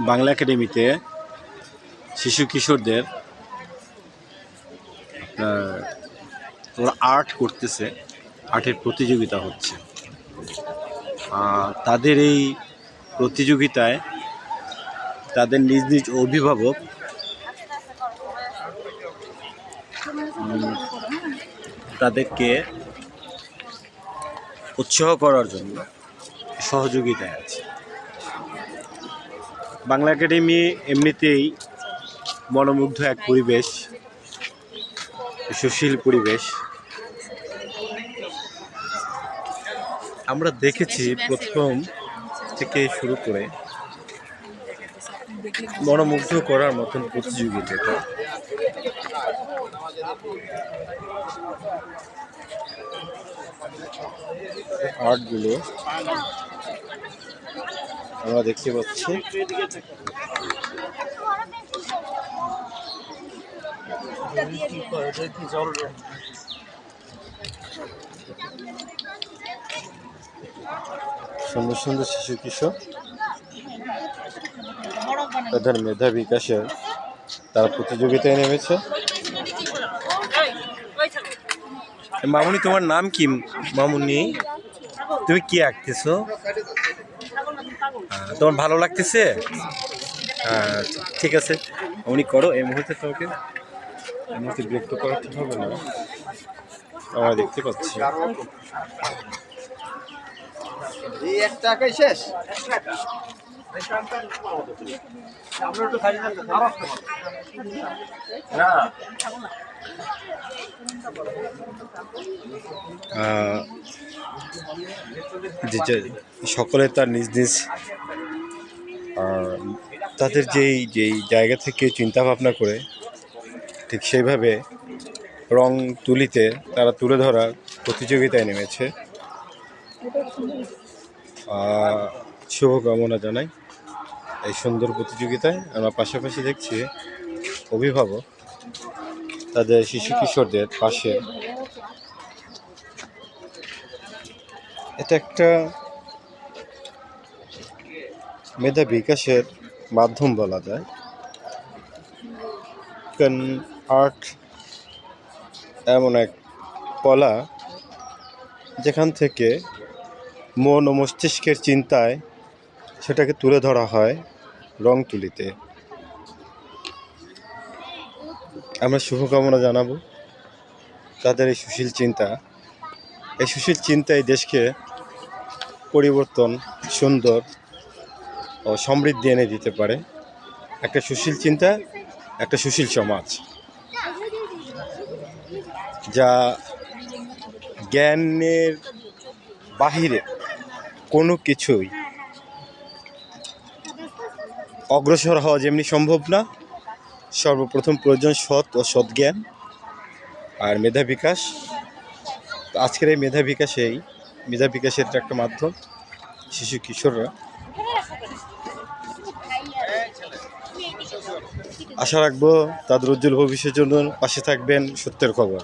বাংলা একাডেমিতে শিশু কিশোরদের ওরা আর্ট করতেছে, আর্টের প্রতিযোগিতা হচ্ছে। তাদের এই প্রতিযোগিতায় তাদের নিজ নিজ অভিভাবক তাদেরকে উৎসাহ করার জন্য সহযোগিতায় আছে। বাংলা একাডেমি এমনিতেই মনোমুগ্ধ এক পরিবেশ, সুশীল পরিবেশ। আমরা দেখেছি প্রথম থেকে শুরু করে মনোমুগ্ধ করার মতন প্রতিযোগিতাটা। আর্টগুলো আমরা দেখতে পাচ্ছি। সুন্দর সুন্দর শিশু কিশোর। তাদের মেধা বিকাশের তারা প্রতিযোগিতায় নেমেছে। মামুনি, তোমার নাম কি? মামুনি, তুমি কি আঁকতেছো? তোমার ভালো লাগতেছে? আচ্ছা, ঠিক আছে। উনি করো এই মুহূর্তে তোমাকে এই মুহূর্তে বিরক্ত করা ঠিক হবে না। আমরা দেখতে পাচ্ছি। এই এক টাকাই শেষ? সকলে তার নিজ নিজ তাদের যেই যেই জায়গা থেকে চিন্তা ভাবনা করে, ঠিক সেইভাবে রং তুলিতে তারা তুলে ধরার প্রতিযোগিতায় নেমেছে। শুভকামনা জানাই। এই সুন্দর প্রতিযোগিতায় আমরা পাশাপাশি দেখছি অভিভাবক, তাদের শিশু কিশোরদের পাশে। এটা একটা মেধা বিকাশের মাধ্যম বলা যায়। কারণ আর্ট এমন এক কলা যেখান থেকে মন ও মস্তিষ্কের চিন্তায় সেটাকে তুলে ধরা হয়। রং তুলিতে। আমরা শুভকামনা জানাব তাদের এই সুশীল চিন্তা। এই সুশীল চিন্তা এই দেশকে পরিবর্তন, সুন্দর ও সমৃদ্ধি এনে দিতে পারে। একটা সুশীল চিন্তা, একটা সুশীল সমাজ। যা জ্ঞানের বাহিরে কোনো কিছুই অগ্রসর হওয়া যেমনি সম্ভব না, সর্বপ্রথম প্রয়োজন সৎ ও সৎ জ্ঞান আর মেধা বিকাশ। আজকের এই মেধা বিকাশেই, মেধা বিকাশের একটা মাধ্যম, শিশু কিশোররা। আশা রাখব তাদের উজ্জ্বল ভবিষ্যতের জন্য পাশে থাকবেন সত্যের খবর।